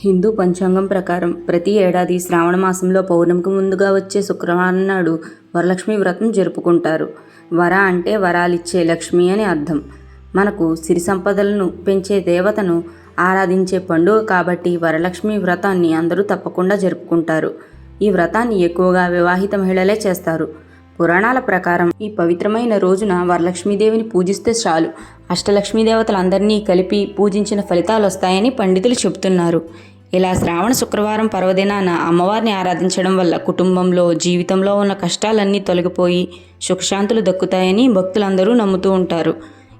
హిందూ పంచాంగం ప్రకారం ప్రతి ఏడాది శ్రావణ మాసంలో పౌర్ణమికి ముందుగా వచ్చే శుక్రవారం నాడు వరలక్ష్మి వ్రతం జరుపుకుంటారు. వర అంటే వరాలిచ్చే లక్ష్మి అని అర్థం. మనకు సిరి సంపదలను పెంచే దేవతను ఆరాధించే పండుగ కాబట్టి వరలక్ష్మి వ్రతాన్ని అందరూ తప్పకుండా జరుపుకుంటారు. ఈ వ్రతాన్ని ఎక్కువగా వివాహిత మహిళలే చేస్తారు. పురాణాల ప్రకారం ఈ పవిత్రమైన రోజున వరలక్ష్మీదేవిని పూజిస్తే చాలు. అష్టలక్ష్మీ దేవతలందరినీ కలిపి పూజించిన ఫలితాలు వస్తాయని పండితులు చెబుతున్నారు. ఇలా శ్రావణ శుక్రవారం పర్వదినాన అమ్మవారిని ఆరాధించడం వల్ల కుటుంబంలో జీవితంలో ఉన్న కష్టాలన్నీ తొలగిపోయి సుఖశాంతులు దక్కుతాయని భక్తులందరూ నమ్ముతూ ఉంటారు.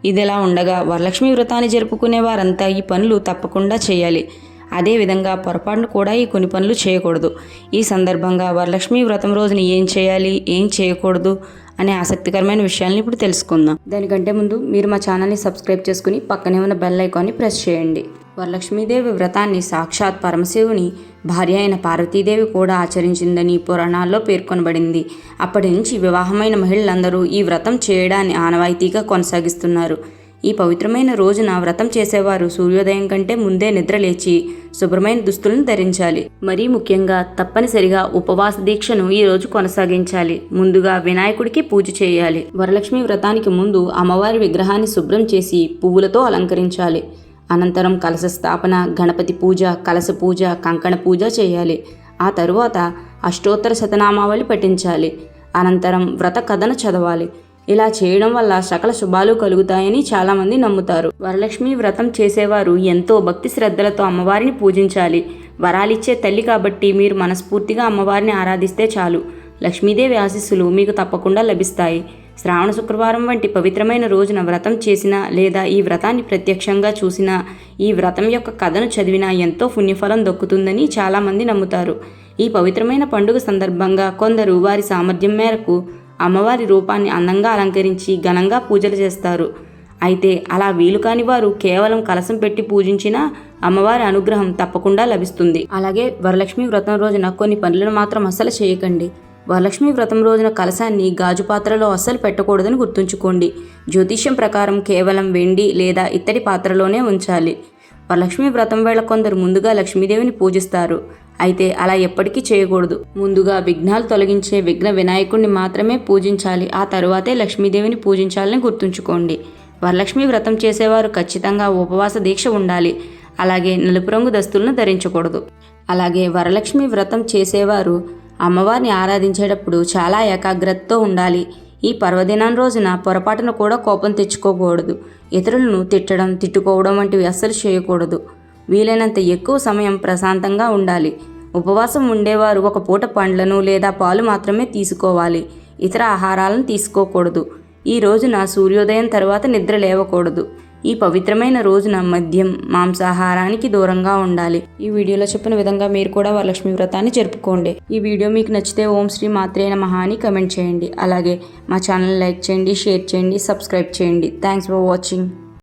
ఇదిలా ఉండగా వరలక్ష్మి వ్రతాన్ని జరుపుకునే వారంతా ఈ పనులు తప్పకుండా చేయాలి. అదేవిధంగా పొరపాటును కూడా ఈ కొన్ని పనులు చేయకూడదు. ఈ సందర్భంగా వరలక్ష్మి వ్రతం రోజున ఏం చేయాలి ఏం చేయకూడదు అనే ఆసక్తికరమైన విషయాలను ఇప్పుడు తెలుసుకుందాం. దానికంటే ముందు మీరు మా ఛానల్ని సబ్స్క్రైబ్ చేసుకుని పక్కనే ఉన్న బెల్ ఐకాన్ని ప్రెస్ చేయండి. వరలక్ష్మీదేవి వ్రతాన్ని సాక్షాత్ పరమశివుని భార్య అయిన పార్వతీదేవి కూడా ఆచరించిందని పురాణాల్లో పేర్కొనబడింది. అప్పటి నుంచి వివాహమైన మహిళలందరూ ఈ వ్రతం చేయడాన్ని ఆనవాయితీగా కొనసాగిస్తున్నారు. ఈ పవిత్రమైన రోజున వ్రతం చేసేవారు సూర్యోదయం కంటే ముందే నిద్రలేచి శుభ్రమైన దుస్తులను ధరించాలి. మరీ ముఖ్యంగా తప్పనిసరిగా ఉపవాస దీక్షను ఈ రోజు కొనసాగించాలి. ముందుగా వినాయకుడికి పూజ చేయాలి. వరలక్ష్మి వ్రతానికి ముందు అమ్మవారి విగ్రహాన్ని శుభ్రం చేసి పువ్వులతో అలంకరించాలి. అనంతరం కలశ స్థాపన గణపతి పూజ కలశ పూజ కంకణ పూజ చేయాలి. ఆ తరువాత అష్టోత్తర శతనామావళి పఠించాలి. అనంతరం వ్రత కథను చదవాలి. ఇలా చేయడం వల్ల సకల శుభాలు కలుగుతాయని చాలామంది నమ్ముతారు. వరలక్ష్మి వ్రతం చేసేవారు ఎంతో భక్తి శ్రద్ధలతో అమ్మవారిని పూజించాలి. వరాలిచ్చే తల్లి కాబట్టి మీరు మనస్ఫూర్తిగా అమ్మవారిని ఆరాధిస్తే చాలు. లక్ష్మీదేవి ఆశీస్సులు మీకు తప్పకుండా లభిస్తాయి. శ్రావణ శుక్రవారం వంటి పవిత్రమైన రోజున వ్రతం చేసినా లేదా ఈ వ్రతాన్ని ప్రత్యక్షంగా చూసినా ఈ వ్రతం యొక్క కథను చదివినా ఎంతో పుణ్యఫలం దక్కుతుందని చాలామంది నమ్ముతారు. ఈ పవిత్రమైన పండుగ సందర్భంగా కొందరు వారి సామర్థ్యం మేరకు అమ్మవారి రూపాన్ని అందంగా అలంకరించి ఘనంగా పూజలు చేస్తారు. అయితే అలా వీలు కాని వారు కేవలం కలసం పెట్టి పూజించినా అమ్మవారి అనుగ్రహం తప్పకుండా లభిస్తుంది. అలాగే వరలక్ష్మి వ్రతం రోజున కొన్ని పనులను మాత్రం అస్సలు చేయకండి. వరలక్ష్మి వ్రతం రోజున కలశాన్ని గాజు పాత్రలో అస్సలు పెట్టకూడదని గుర్తుంచుకోండి. జ్యోతిష్యం ప్రకారం కేవలం వెండి లేదా ఇత్తడి పాత్రలోనే ఉంచాలి. వరలక్ష్మి వ్రతం వేళ కొందరు ముందుగా లక్ష్మీదేవిని పూజిస్తారు. అయితే అలా ఎప్పటికీ చేయకూడదు. ముందుగా విఘ్నాలు తొలగించే విఘ్న వినాయకుడిని మాత్రమే పూజించాలి. ఆ తరువాతే లక్ష్మీదేవిని పూజించాలని గుర్తుంచుకోండి. వరలక్ష్మి వ్రతం చేసేవారు ఖచ్చితంగా ఉపవాస దీక్ష ఉండాలి. అలాగే నలుపు రంగు దస్తులను ధరించకూడదు. అలాగే వరలక్ష్మి వ్రతం చేసేవారు అమ్మవారిని ఆరాధించేటప్పుడు చాలా ఏకాగ్రతతో ఉండాలి. ఈ పర్వదినం రోజున పొరపాటున కూడా కోపం తెచ్చుకోకూడదు. ఇతరులను తిట్టడం తిట్టుకోవడం వంటివి అస్సలు చేయకూడదు. వీలైనంత ఎక్కువ సమయం ప్రశాంతంగా ఉండాలి. ఉపవాసం ఉండేవారు ఒక పూట పండ్లను లేదా పాలు మాత్రమే తీసుకోవాలి. ఇతర ఆహారాలను తీసుకోకూడదు. ఈ రోజున సూర్యోదయం తర్వాత నిద్ర లేవకూడదు. ఈ పవిత్రమైన రోజున మద్యం మాంసాహారానికి దూరంగా ఉండాలి. ఈ వీడియోలో చెప్పిన విధంగా మీరు కూడా వరలక్ష్మి వ్రతాన్ని జరుపుకోండి. ఈ వీడియో మీకు నచ్చితే ఓం శ్రీ మాత్రే నమః అని కమెంట్ చేయండి. అలాగే మా ఛానల్ లైక్ చేయండి షేర్ చేయండి సబ్స్క్రైబ్ చేయండి. Thanks for watching.